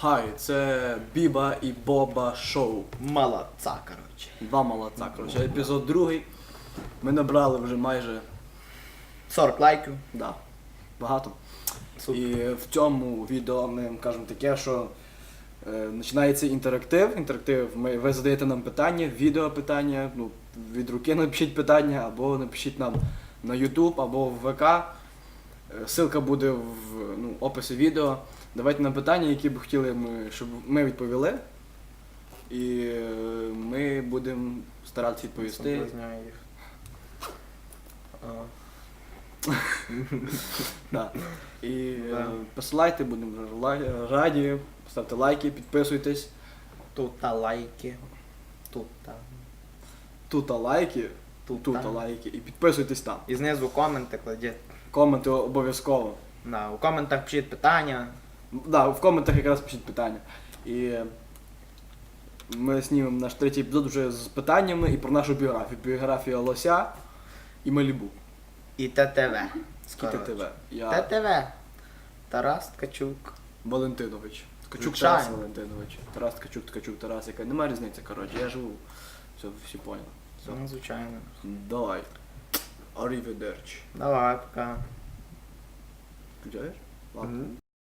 Хай, це Біба і Боба шоу. Молодца, короче. Два молодця. Коротше, епізод другий. Ми набрали вже майже 40 лайків. да, багато. Супер. І в цьому відео ми кажемо таке, що е, починається інтерактив. Інтерактив, ми, ви задаєте нам питання, відео питання, ну, від руки напишіть питання, або напишіть нам на YouTube, або в ВК. Е, Ссылка буде в ну, описі відео. Давайте нам питання, які б хотіли, ми, щоб ми відповіли. І е, ми будемо старатися відповісти. Соблазняю їх. А, Да. І Да. е, посилайте, будемо раді, ставте лайки, підписуйтесь. Тута лайки. Тута. Тут лайки, Тут. тут лайки і підписуйтесь там. І знизу коменти кладіть. Коменти обов'язково. Да, у коментах пишіть питання. Да, в коментах якраз пишіть питання. І ми знімемо наш третій епізод вже з питаннями і про нашу біографію. Біографія Лося і Малібу. І ТТВ. Скільки тебе? Я ТТВ. Тарас Ткачук. Валентинович. Ткачук Звичайно. Тарас Валентинович. Тарас Ткачук, Ткачук, Тарас, яка. Немає різниці, коротше, я живу. Все, всі поняли. Все. Ну, звичайно. Давай. Arrivederci. Давай, пока. Включаєш? Ладно. Мгм.